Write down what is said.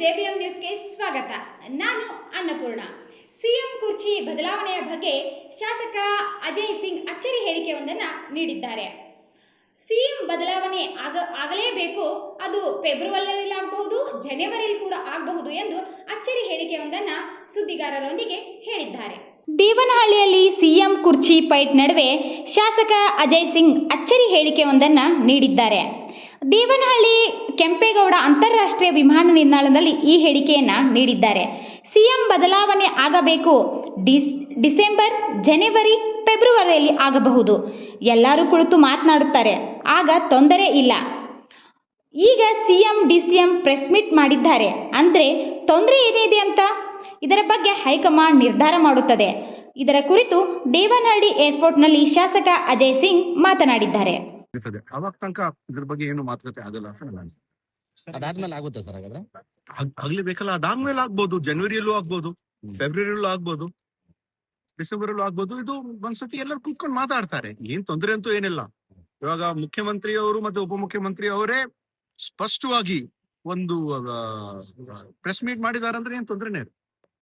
ಜೆಬಿಎಂ ನ್ಯೂಸ್ಗೆ ಸ್ವಾಗತ. ನಾನು ಅನ್ನಪೂರ್ಣ. ಸಿಎಂ ಕುರ್ಚಿ ಬದಲಾವಣೆಯ ಬಗ್ಗೆ ಶಾಸಕ ಅಜಯ್ ಸಿಂಗ್ ಅಚ್ಚರಿ ಹೇಳಿಕೆಯೊಂದನ್ನು ನೀಡಿದ್ದಾರೆ. ಸಿಎಂ ಬದಲಾವಣೆ ಆಗ ಆಗಲೇಬೇಕು, ಅದು ಫೆಬ್ರವರಿಯಲ್ಲಿ ಆಗಬಹುದು, ಜನವರಿಯಲ್ಲಿ ಕೂಡ ಆಗಬಹುದು ಎಂದು ಅಚ್ಚರಿ ಹೇಳಿಕೆಯೊಂದನ್ನು ಸುದ್ದಿಗಾರರೊಂದಿಗೆ ಹೇಳಿದ್ದಾರೆ. ದೇವನಹಳ್ಳಿಯಲ್ಲಿ ಸಿಎಂ ಕುರ್ಚಿ ಪೈಟ್ ನಡುವೆ ಶಾಸಕ ಅಜಯ್ ಸಿಂಗ್ ಅಚ್ಚರಿ ಹೇಳಿಕೆಯೊಂದನ್ನು ನೀಡಿದ್ದಾರೆ. ದೇವನಹಳ್ಳಿ ಕೆಂಪೇಗೌಡ ಅಂತಾರಾಷ್ಟ್ರೀಯ ವಿಮಾನ ನಿಲ್ದಾಣದಲ್ಲಿ ಈ ಹೇಳಿಕೆಯನ್ನು ನೀಡಿದ್ದಾರೆ. ಸಿಎಂ ಬದಲಾವಣೆ ಆಗಬೇಕು. ಡಿಸ್, ಡಿಸೆಂಬರ್, ಜನವರಿ, ಫೆಬ್ರವರಿಯಲ್ಲಿ ಆಗಬಹುದು. ಎಲ್ಲರೂ ಕುಳಿತು ಮಾತನಾಡುತ್ತಾರೆ. ಆಗ ತೊಂದರೆ ಇಲ್ಲ. ಈಗ ಸಿಎಂ, ಡಿಸಿಎಂ ಪ್ರೆಸ್ ಮೀಟ್ ಮಾಡಿದ್ದಾರೆ. ಅಂದರೆ ತೊಂದರೆ ಏನಿದೆ ಅಂತ? ಇದರ ಬಗ್ಗೆ ಹೈಕಮಾಂಡ್ ನಿರ್ಧಾರ ಮಾಡುತ್ತದೆ. ಇದರ ಕುರಿತು ದೇವನಹಳ್ಳಿ ಏರ್ಪೋರ್ಟ್ನಲ್ಲಿ ಶಾಸಕ ಅಜಯ್ ಸಿಂಗ್ ಮಾತನಾಡಿದ್ದಾರೆ. ಇರ್ತದೆ. ಅವಾಗ ತನಕ ಇದ್ರ ಬಗ್ಗೆ ಏನು ಮಾತುಕತೆ ಆಗಲ್ಲ ಅಂತ ನನ್ನ ಅನಿಸಿಕೆ. ಅದಾದ್ಮೇಲೆ ಆಗುತ್ತೆ ಸರ್ ಹಾಗಾದ್ರೆ? ಆಗ್- ಆಗ್ಲೇಬೇಕಲ್ಲ ಅದಾದ್ಮೇಲೆ ಆಗ್ಬೋದು ಜನವರಿಯಲ್ಲೂ ಆಗ್ಬೋದು ಹ್ಮ್. ಫೆಬ್ರವರಿಯಲ್ಲೂ ಆಗ್ಬೋದು ಡಿಸೆಂಬರ್ ಅಲ್ಲೂ ಆಗ್ಬೋದು ಇದು ಒಂದ್ಸತಿ ಎಲ್ಲರೂ ಕುತ್ಕೊಂಡು ಮಾತಾಡ್ತಾರೆ. ಏನ್ ತೊಂದರೆ ಅಂತೂ ಏನಿಲ್ಲ. ಇವಾಗ ಮುಖ್ಯಮಂತ್ರಿ ಅವರು ಮತ್ತೆ ಉಪಮುಖ್ಯಮಂತ್ರಿ ಅವರೇ ಸ್ಪಷ್ಟವಾಗಿ ಒಂದು ಪ್ರೆಸ್ ಮೀಟ್ ಮಾಡಿದಾರೆ ಅಂದ್ರೆ ಏನ್ ತೊಂದರೆನೇ ಇಲ್ಲ.